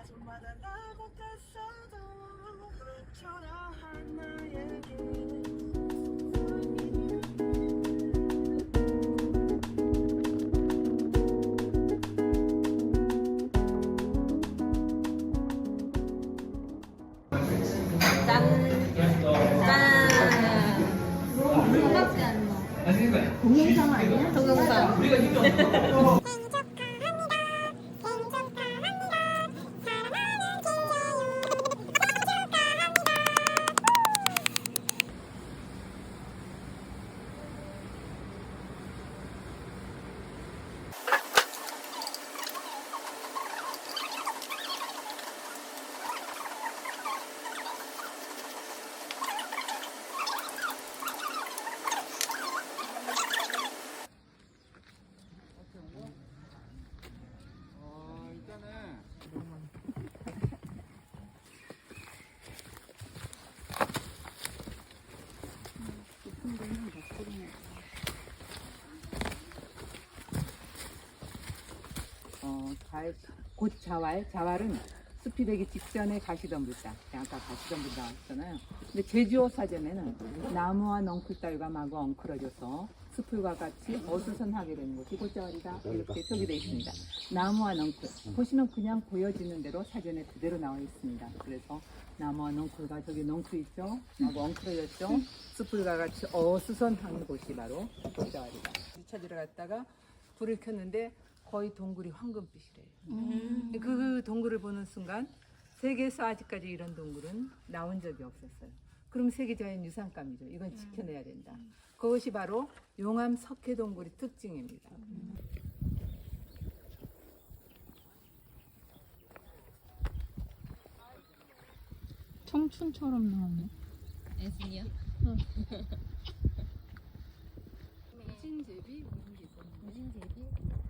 가슴마다 나고 갔어도 그렇잖아 한 나에게 동영상 아니야? 동영상. 어, 가을, 곧 자왈, 자왈은 숲이 되기 직전에 가시덤불다. 아까 가시덤불 나왔잖아요. 근데 제주어 사전에는 나무와 넝쿨 따위가 마구 엉클어져서 숲과 같이 어수선하게 되는 곳이 곧자왈이다. 이렇게 표기되어 있습니다. 나무와 넝쿨. 보시면 그냥 보여지는 대로 사전에 그대로 나와 있습니다. 그래서 나무와 넝쿨과 저기 넝쿨 있죠? 마구 엉클어졌죠? 숲과 같이 어수선한 곳이 바로 곧자왈이다. 찾으러 갔다가 불을 켰는데 거의 동굴이 황금빛이래요. 그 동굴을 보는 순간 세계에서 아직까지 이런 동굴은 나온 적이 없었어요. 그럼 세계자연 유산감이죠. 이건 지켜내야 된다. 그것이 바로 용암 석회 동굴의 특징입니다. 청춘처럼 나오네. 애순이요? 무진제비 무진제비 무진제비?